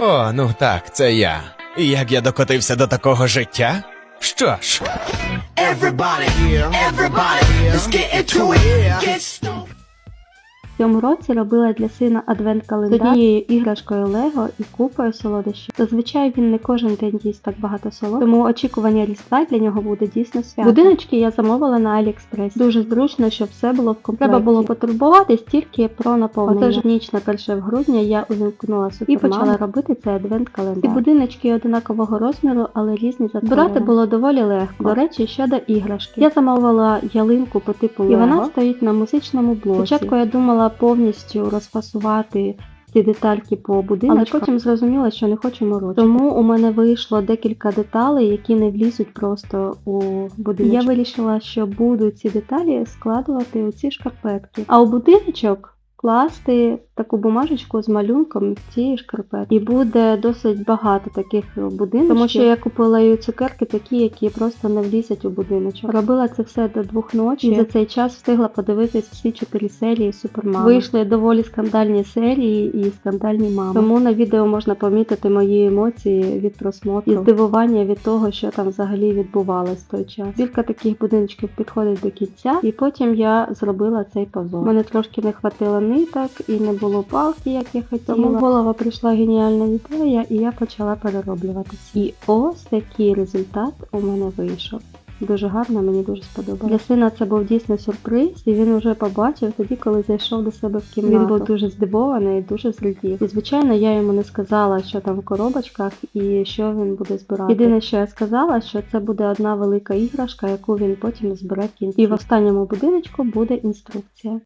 О, ну так, це я. І як я докотився до такого життя? Що ж, Everybody, everybody, let's get into it. Get. В цьому році робила для сина адвент-календар з однією іграшкою Лего і купою солодощів. Зазвичай він не кожен день їсть так багато солод, тому очікування різдва для нього буде дійсно свято. Будиночки я замовила на AliExpress. Дуже зручно, щоб все було в комплекті. Треба було потурбуватись тільки про наповнення. Отож, в ніч на 1 грудня я увімкнула супермаму і почала робити цей адвент-календар. Ці будиночки одинакового розміру, але різні за кольором. було доволі легко. До речі, щодо іграшки. Я замовила ялинку по типу і вона стоїть на музичному блоці. Спочатку я думала повністю розфасувати ці детальки по будинку, але потім зрозуміла, що не хочу морочити. Тому у мене вийшло декілька деталей, які не влізуть просто у будиночок. Я вирішила, що буду ці деталі складувати у ці шкарпетки. А у будиночок класти таку бумажечку з малюнком цієї шкарпетки. І буде досить багато таких будиночків, тому що я купила і цукерки такі, які просто не влізуть у будиночок. Робила це все до двох ночі. І за цей час встигла подивитись всі чотири серії Супермами. Вийшли доволі скандальні серії і скандальні мами. Тому на відео можна помітити мої емоції від просмотру і здивування від того, що там взагалі відбувалось в той час. Збірка таких будиночків підходить до кінця, і потім я зробила цей позор. Мене трошки не хватило ниток і не було палки, як я хотіла. Тому в голову прийшла геніальна ідея, і я почала перероблюватися. І ось такий результат у мене вийшов. Дуже гарно, мені дуже сподобалося. Для сина це був дійсно сюрприз, і він вже побачив тоді, коли зайшов до себе в кімнату. Він був дуже здивований і дуже зрадів. І звичайно, я йому не сказала, що там в коробочках і що він буде збирати. Єдине, що я сказала, що це буде одна велика іграшка, яку він потім збере в кінці. І в останньому будиночку буде інструкція.